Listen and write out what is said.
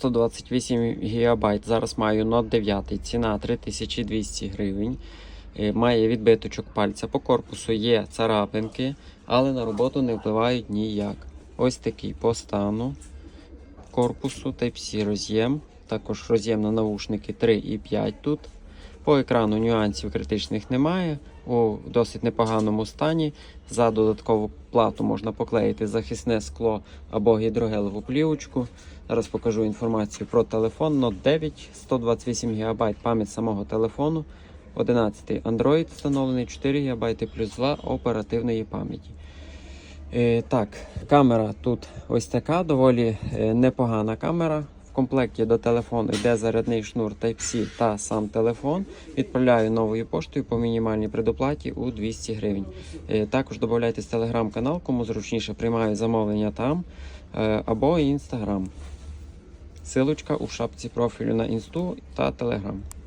128 ГБ. Зараз маю Note 9, ціна 3200 гривень. Е, Має відбиточок пальця. По корпусу є царапинки, але на роботу не впливають ніяк. Ось такий по стану корпусу Type-C роз'єм. Також роз'єм на навушники 3 і 5 тут. По екрану нюансів критичних немає. У досить непоганому стані. За додаткову плату можна поклеїти захисне скло або гідрогелеву плівочку. Зараз покажу інформацію про телефон Note 9, 128 ГБ пам'ять самого телефону, 11 Android встановлений, 4 ГБ плюс 2 оперативної пам'яті. Е, так, камера тут ось така, доволі е, непогана камера. В комплекті до телефону йде зарядний шнур Type-C та сам телефон. Відправляю новою поштою по мінімальній предоплаті у 200 гривень. Е, також додайтесь телеграм-канал, кому зручніше приймаю замовлення там е, або інстаграм. Силочка у шапці профілю на інсту та телеграм.